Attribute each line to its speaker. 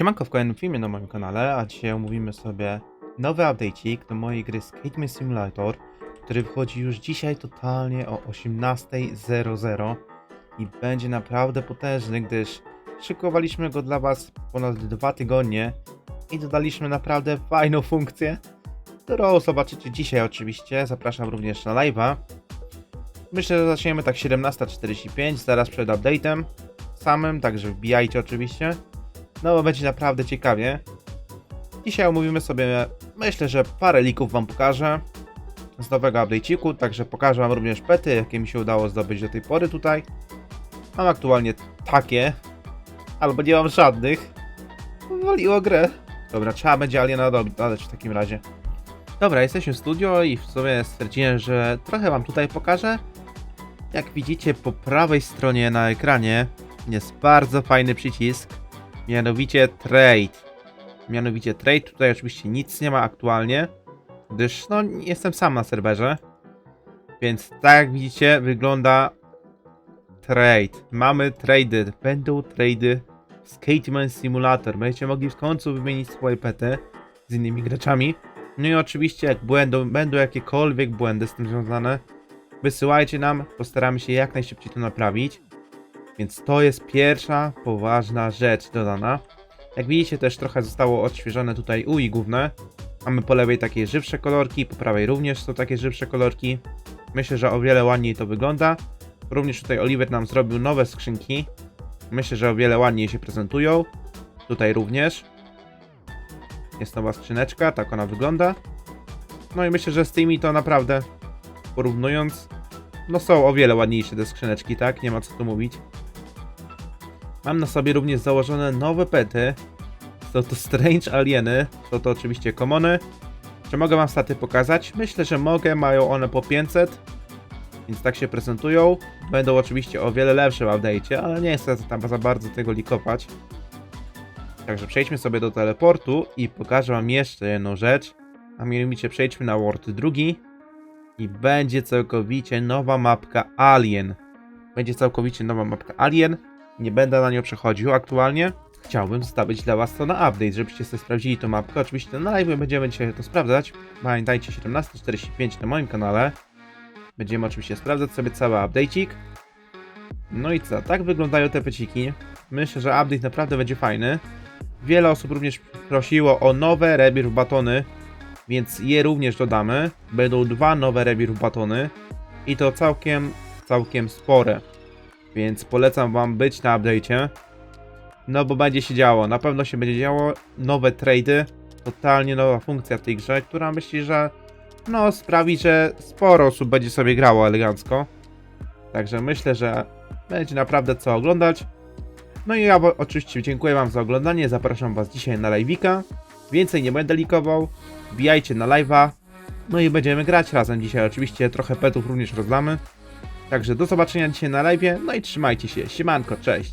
Speaker 1: Siemanko w kolejnym filmie na moim kanale, a dzisiaj omówimy sobie nowy update'ik do mojej gry Skateman Simulator, który wchodzi już dzisiaj totalnie o 18.00 i będzie naprawdę potężny, gdyż szykowaliśmy go dla Was ponad dwa tygodnie i dodaliśmy naprawdę fajną funkcję, którą zobaczycie dzisiaj oczywiście, zapraszam również na live'a. Myślę, że zaczniemy tak 17.45, zaraz przed update'em samym, także wbijajcie oczywiście. No bo będzie naprawdę ciekawie. Dzisiaj omówimy sobie, myślę, że parę lików wam pokażę z nowego update'iku, także pokażę wam również pety, jakie mi się udało zdobyć do tej pory tutaj. Mam aktualnie takie, albo nie mam żadnych. Waliło grę. Dobra, trzeba będzie aliena dodać w takim razie. Dobra, jesteśmy w studio i w sumie stwierdziłem, że trochę wam tutaj pokażę. Jak widzicie po prawej stronie na ekranie jest bardzo fajny przycisk, mianowicie trade. Mianowicie trade, tutaj oczywiście nic nie ma aktualnie, gdyż no jestem sam na serwerze. Więc tak jak widzicie wygląda trade. Mamy trady, będą trady Skateman Simulator. Będziecie mogli w końcu wymienić swoje pety z innymi graczami. No i oczywiście jak będą, będą jakiekolwiek błędy z tym związane, wysyłajcie nam, postaramy się jak najszybciej to naprawić. Więc to jest pierwsza poważna rzecz dodana. Jak widzicie też trochę zostało odświeżone tutaj UI główne. Mamy po lewej takie żywsze kolorki, po prawej również są takie żywsze kolorki. Myślę, że o wiele ładniej to wygląda. Również tutaj Oliver nam zrobił nowe skrzynki. Myślę, że o wiele ładniej się prezentują. Tutaj również. Jest nowa skrzyneczka, tak ona wygląda. No i myślę, że z tymi to naprawdę porównując, no są o wiele ładniejsze te skrzyneczki, tak? Nie ma co tu mówić. Mam na sobie również założone nowe pety. Są to Strange Alieny, są to oczywiście komony. Czy mogę wam staty pokazać? Myślę, że mogę, mają one po 500. Więc tak się prezentują. Będą oczywiście o wiele lepsze w update'cie, ale nie chcę tam za bardzo tego likować. Także przejdźmy sobie do teleportu i pokażę wam jeszcze jedną rzecz. A mianowicie przejdźmy na World drugi i będzie całkowicie nowa mapka Alien. Będzie całkowicie nowa mapka Alien. Nie będę na nią przechodził aktualnie. Chciałbym zostawić dla Was to na update, żebyście sobie sprawdzili tą mapkę. Oczywiście na live będziemy dzisiaj to sprawdzać. Pamiętajcie 17.45 na moim kanale. Będziemy oczywiście sprawdzać sobie cały update'ik. No i co, tak wyglądają te peciki. Myślę, że update naprawdę będzie fajny. Wiele osób również prosiło o nowe rebirth batony, więc je również dodamy. Będą dwa nowe rebirth batony i to całkiem, całkiem spore. Więc polecam wam być na update'cie. No bo będzie się działo, na pewno się będzie działo. Nowe trady, totalnie nowa funkcja w tej grze, która myśli, że no sprawi, że sporo osób będzie sobie grało elegancko. Także myślę, że będzie naprawdę co oglądać. No i ja oczywiście dziękuję wam za oglądanie, zapraszam was dzisiaj na live'ika. Więcej nie będę likował, wbijajcie na live'a. No i będziemy grać razem dzisiaj, oczywiście trochę petów również rozdamy. Także do zobaczenia dzisiaj na live'ie, no i trzymajcie się, siemanko, cześć!